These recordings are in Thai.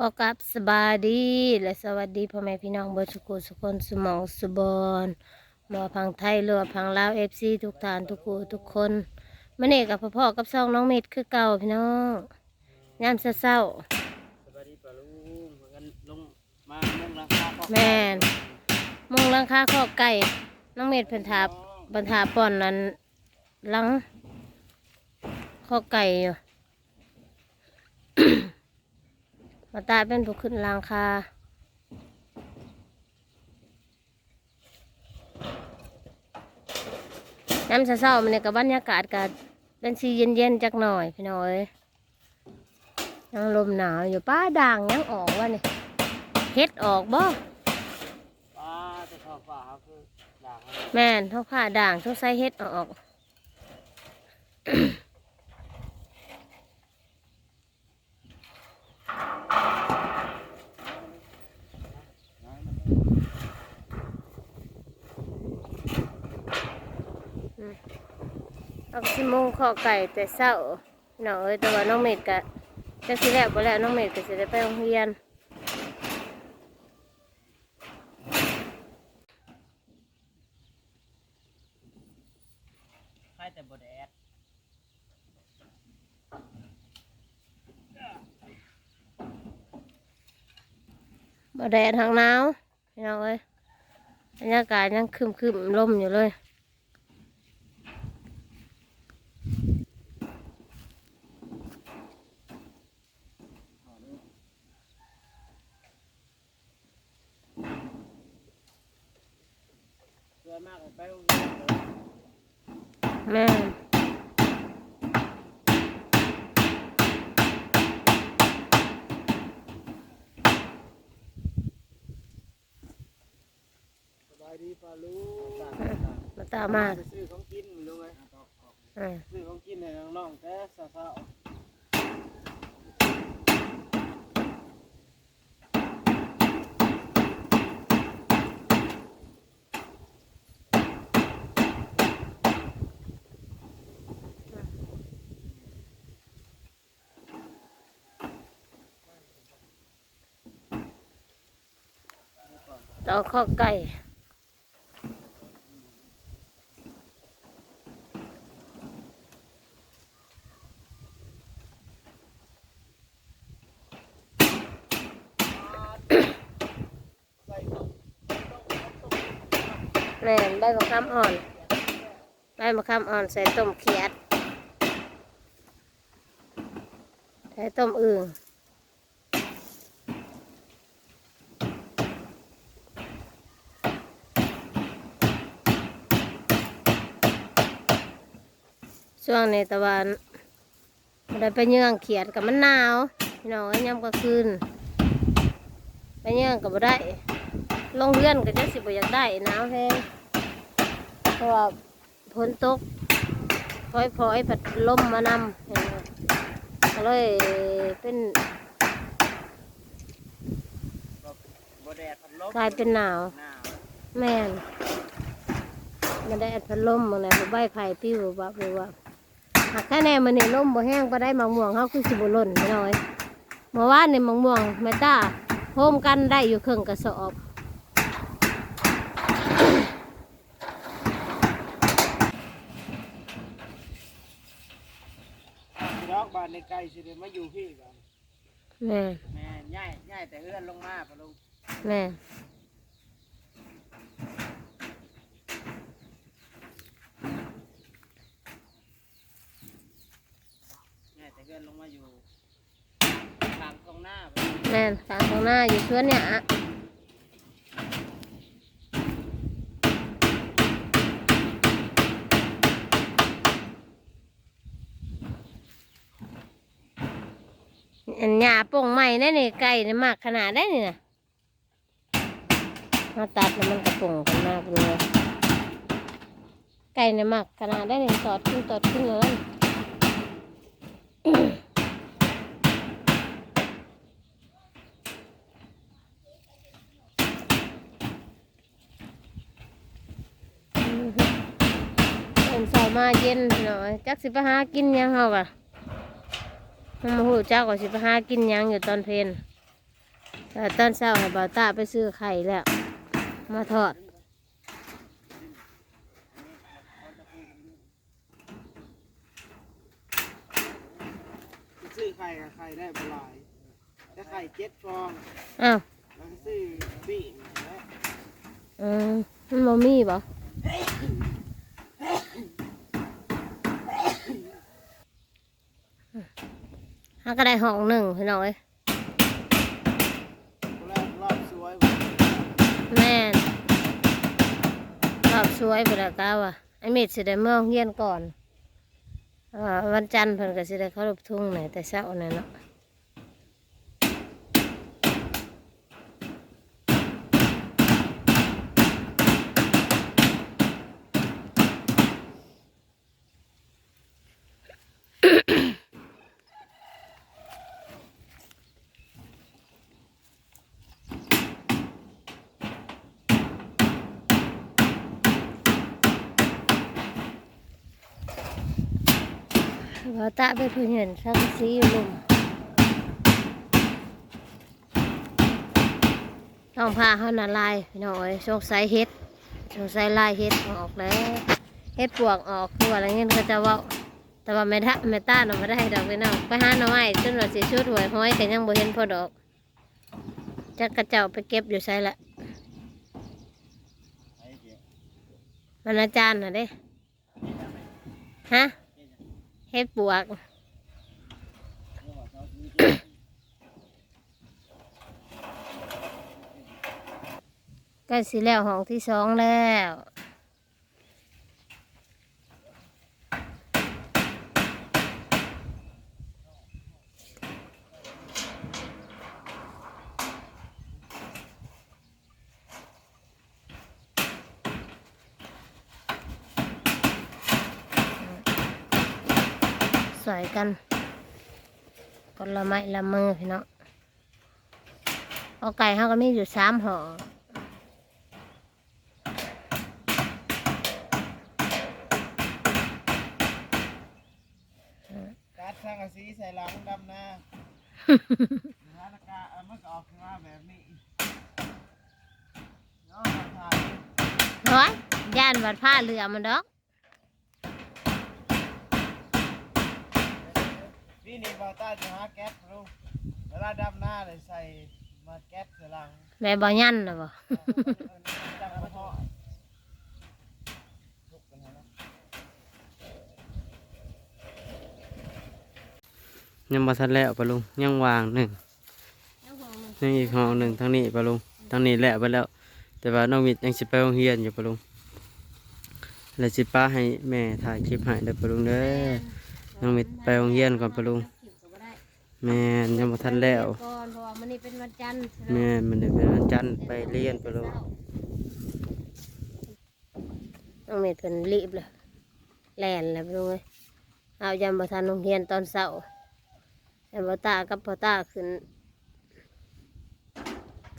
ขอกราบสบายดีและสวัสดีพ่อแม่พี่น้องเบอร์สุกุสุคนสมองสุบอนหมอพังไทยหรือว่าพังลาวเอฟซีทุกฐานทุกคู่ทุกคนมื่อนี้กับพ่อๆกับซองน้องเม็ดคือเก่าพี่น้องยามเศร้าสวัสดีปะลุงเหมือนกันลงมามุ่งราคาพ่อๆแม่นมุงหลังคาข้อไก่น้องเม็ดเพิ่นถาบรรทาป้อนนั้นหลังข้อไก่อยู่ มาตาเป็นผู้ขึ้นหลังคาน้ำเศร้าๆมันเนี่ยกับบรรยากาศก็เป็นสีเย็นๆจักหน่อยพี่น้อยยังลมหนาวอยู่ป้าด่างยังออกวะนี่เฮ็ดออกบ่ป้าจะเข้าฝ่าครับคือด่างอะไรแม่นท้องผ้าด่างท้องไส้เฮ็ดออก เอาสิโมงข้อไก่แต่เศร้าน้องเอ้ยแต่ว่าน้องเมดกะจะสิแล้วบ่แล้วน้องเมดก็สิได้ไปโรงเรียนใครแต่บดแอดบ่แดดทางหนาวพี่น้องเอ้ยบรรยากาศยังครึมๆลมอยู่เลย เพื่อมากไปโรงเรียนเลยแม่นสบายดีปะลุงมาตามมาไปซื้อของกินลุงไงเออซื้อของกินให้น้องๆแต่สาวๆ ต่อข้อไก่ใส่ต้มแม่ใบมะขามอ่อน ใบมะขามอ่อนใส่ต้มเขียด ใส่ต้มอึ่ง ช่วงนี้ตะวันบ่ได้ไปเยื่องเขียดกับมันหนาวพี่น้องเอ้ยยามกลางคืนไปเยื่องกับบ่ได้ลงเรือนก็จะสิบอยากได้หนาวแห้งเพราะว่าฝนตกพลอยพลอยๆผัดลมมานำเห็นบ่ก็เลยเป็นบดแดดพัดลมกลายเป็นหนาวหนาว แม่นมันได้อัดพัดลมมาแล้วใบไผ่ปิ้วบับเลยว่า หากแค่แน่มันนี่ลมบ่แห้งก็ได้มะม่วงเขาคือสิบ่หล่นไปหน่อยเมื่อวานนี่มะม่วงแม่ต้าโฮมกันได้อยู่ครึ่งกระสอบพี่น้องบ้านในไกลสิเดมาอยู่พี่กันแม่แม่ย่ายย่ายแต่เอื้อนลงมาปะลุงแม่ ย่ายแต่เอนลงมาอยู่ทางตรงหน้าแม่ทางตรงหน้าอยู่สวนเนี่ยอะอันหญ้าป่งใหม่ได้นี่ไก่นี่มากขนาดได้นี่นะมาตัดแล้วมันกระป่งกันมากเลยไก่นี่มากขนาดได้นี่ตอดขึ้นตอดขึ้นเลย เป็นเสาร์มาเย็นหน่อยจักสิไปหากินหยังเฮากะมันมาหูเจ้าก็สิไปหากินหยังอยู่ตอนเพลนแต่ตอนเช้าให้บ่าวตาไปซื้อไข่แล้ว มาทอดซื้อไข่กับไข่ได้บหลายแต่ไข่เจ็ดฟองอ้าวแล้วก็ซื้อปีกและอืมมันบ่มีบ่ ฮักก็ได้ห้องหนึ่งพี่น้องเอ้ยคนแรกรอบสวยแม่นรอบสวยไปแล้วก้าวอะไอ้เม็ดสิได้เมื่อเฮียนก่อนอ่าวันจันทร์เพิ่นก็สิได้เข้ารบทุ่งหน่อยแต่เช้านั่นเนาะ ว่าตาไปเพื่นเห็นสักสีลุมต้องพาเขานาลายพี่น้องเอ้ยสงสัยเฮ็ดสงสัยลายเฮ็ดออกแล้วเฮ็ดปวกออกคือว่าอะไรเงี้ยเขาจะว่าแต่ว่าไม่ได้ไม่ต้านเอาไม่ได้ดอกพี่น้องไปหาหน่อไม้จนว่าสิชุดหวยห้อยแต่ยังบ่เห็นพอดอกจักกระเจ้าไปเก็บอยู่ใช่ละมันอาจารย์น่ะเด้ฮะ เฮ็ดปวก ใกล้สิแล้วห้องที่สองแล้ว สวยกันคนละไม้ละมือพี่น้องเอาไก่เขาก็มีอยู่สามห่อการสร้างอาซีใส่หลังดำนาฮาลกาเอามันก็ออกมาแบบนี้เนาะถ่ายร้อยย่านวัดผ้าเรือมันดอก พี่นี่บอต้าจะหาแก๊สลูกเวลาดำหน้าเลยใส่มาแก๊สใส่หลังแม่บ่ยันนะบ่ จังกระเพาะลุกกันนะ ยังมาทันแล้วปะลุงยังวางหนึ่งยังอีกห้องหนึ่งทางนี้ปะลุงทางนี้แหละไปแล้ว แต่ว่าน้องมิดยังสิไปโรงเรียนอยู่ปะลุงแล้วสิป้าให้แม่ถ่ายคลิปให้เด้อปะลุงเด้อ น้องมิดไปโรงเรียนก่อนปะลุงแม่นยังมาทันแล้วก่อนเพราะว่ามันนี่เป็นวันจันทร์แม่นมันได้เป็นวันจันทร์ไปเรียนปะลุงน้องเมย์เป็นรีบเลยแล่นเลยพี่น้องเอ้ยเอายำบ่ทันโรงเรียนตอนเช้าแต่บ่ตากับพ่อตาขึ้น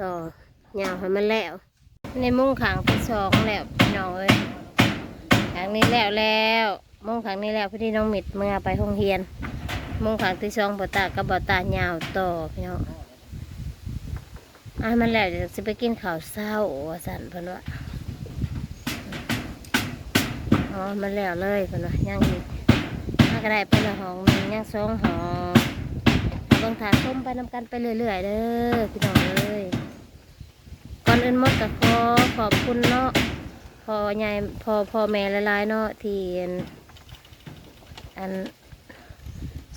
ต่อยาวให้มันแล้วในมุ้งขังที่สองแล้วพี่น้องเอ้ยขังนี้แล้วแล้ว ม้งขังนี้แล้วพี่น้องมิดเมื่อไปโรงเรียนม้งขังที่สองบ่ตากับบ่ตายาวต่อพี่น้องอะมันแล้วเดี๋ยวจะไปกินข้าวเช้าว่าสันเพิ่นว่าอ๋อมันแล้วเลยเพิ่นว่ายังอีกถ้าก็ได้ไปละห้องหนึงยังสองห้องเบิ่งถาส้มไปนำกันไปเรื่อยๆเด้อพี่น้องเอ้ยก่อนอื่นหมดก็ขอขอบคุณเนาะพอใหญ่พอพอแม่หลายเนาะที่ อันอัน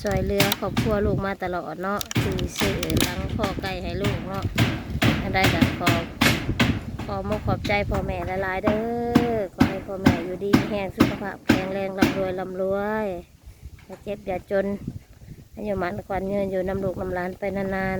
สวยเรือครอบครัวลูกมาตลอดเนาะที่สื่อลังพ่อไก่ให้ลูกเนาะอันได้ก็ขอบขอมกขอบใจพ่อแม่หลายเด้อขอให้พ่อแม่อยู่ดีแห้งสุขภาพแข็งแรงร่ำรวยร่ำรวยอย่าเจ็บอย่าจนให้อยู่มันควันเงินอยู่นำลูกนำหลานไปนาน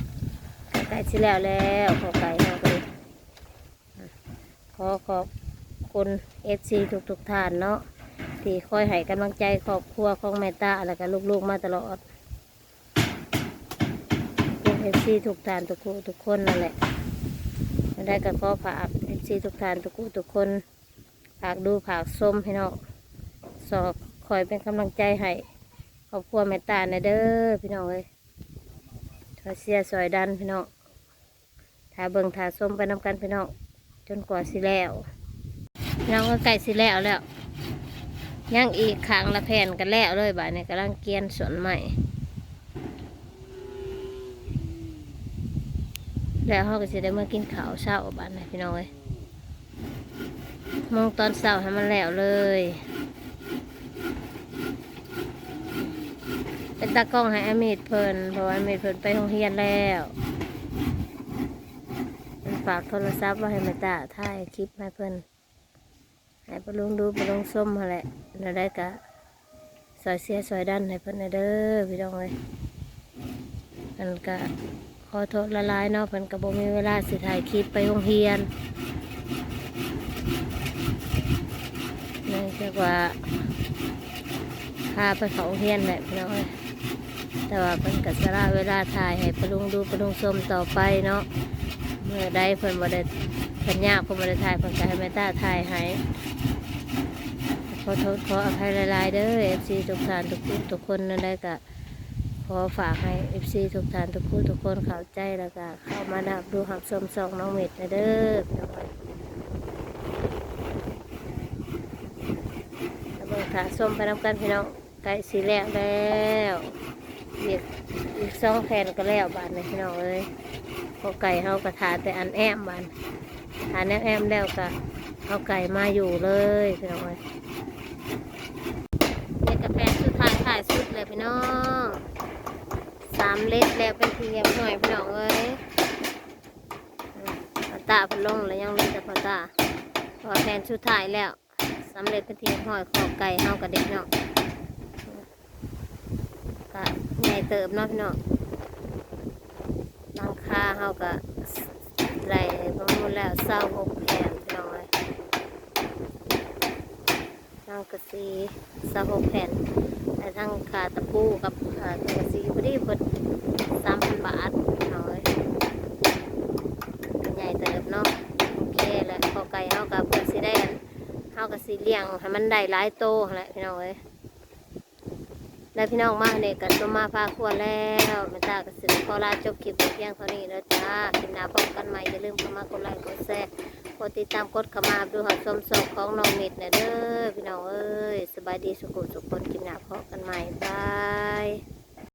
ๆไก่สิแล้วแล้วขอไก่เราไปขอขอบคุณเอฟซีทุกทุกๆท่านเนาะ ที่คอยให้กำลังใจครอบครัวของแม่ตาแล้วก็ลูกๆมาตลอดเป็นเอฟซีทุกท่านทุกคู่ทุกคนนั่นแหละได้ก็ขอฝากเอฟซีทุกท่านทุกคู่ทุกคนฝากดูฝากส้มให้เนาะสอบคอยเป็นกำลังใจให้ครอบครัวแม่ตาในเด้อพี่น้องเอ้ยซอยเสียซอยดันพี่น้องถ้าเบิ่งถ้าส้มไปนำกันพี่น้องจนกว่าสิแล้วพี่น้องก็ใกล้สิแล้วแล้ว ย่างอีกครั้งละแผ่นกันแล้วเลยบ่ายนี้กำลังเกียนสวนใหม่ แล้วเขาก็จะได้มากินข้าวเช้าบ้านนะพี่น้องเอ้ยมองตอนเช้าให้มันแล้วเลยเป็นตากล้องให้อมีดเพลินเพราะว่าอมีดเพลินไปโรงเรียนแล้วฝากโทรศัพท์ไว้ให้แม่ตาถ่ายคลิปให้เพิ่น ให้ปลุงดูปลุงส้มมาแหละแล้วได้กะซอยเสียซอยดันให้เพิ่นเด้อพี่น้องเอ้ยมันก็ขอโทษละลายเนาะเพิ่นก็บ่มีเวลาสิถ่ายคลิปไปโรงเรียนเนื่องจากว่าพาไปเขาโรงเรียนแหละพี่น้องเอ้ยแต่ว่าเพิ่นก็สละเวลาถ่ายให้ปลุงดูปลุงชมต่อไปเนาะเมื่อใดเพิ่นบ่ได้เพิ่นยากเพิ่นบ่ได้ถ่ายเพิ่นก็ให้แม่ตาถ่ายให้ อโทษขออภัยหลายๆเด้อ FC ทุกท่านทุกผู้ทุกคนนั่นได้ก็ขอฝากให้เอฟซีทุกท่านทุกผู้ทุกคนเข้าใจแล้วก็เข้ามาดับดูหับชมซองน้องเม็ดนะเด้อพี่น้องแล้วเบิ่งถาส้มไปน้ำกันพี่น้องไก่สีแล้วแล้วอีกอีกสองแผ่นก็แล้วบานเลยพี่น้องเอ้ยพอไก่เขากระทาแต่อันแอมบานทานแอมแอมแล้วก็เอาไก่มาอยู่เลยพี่น้องเอ้ย เด็กกาแฟสุดท้ายถ่ายสุดเลยพี่น้องสามเล็ดแล้วเป็นทีเรียมหน่อยพี่น้องเอ้ยพอตาพนลงแล้วยังเหลือแต่พอตาพอแทนชุดถ่ายแล้วสำเร็จเป็นทีห้อยขอบไก่เฮากับเด็กเนาะก็ใหญ่เติบเนาะพี่น้องลังคาเฮาก็ไหลประมูลแล้วเศร้าหกแผ่นพี่น้องเอ้ย นั่งกระสีเศร้าหกแผ่นแต่ทั้งขาตะปูกับขาตัวสีพอดีบดสามพันบาทหน่อยใหญ่เติบเนาะโอเคแหละพอไก่เฮากับเพื่อสิได้อันเฮากับสีเลี้ยงให้มันได้หลายโตแหละพี่น้องเอ้ยแล้วพี่น้องมาเนี่ยกันตัวมาพาครัวแล้วแม่ตากับสิขอลาจบคลิปเพียงเท่านี้แล้วจ้าคลิปหน้าพบกันใหม่อย่าลืมเข้ามากดไลค์กดแชร์ กดติดตามกดขมาดูหอบชมศพของน้องมิดนะเด้อพี่น้องเอ้ยสบายดีสุขสุขคนกินหนาเพาะกันใหม่บาย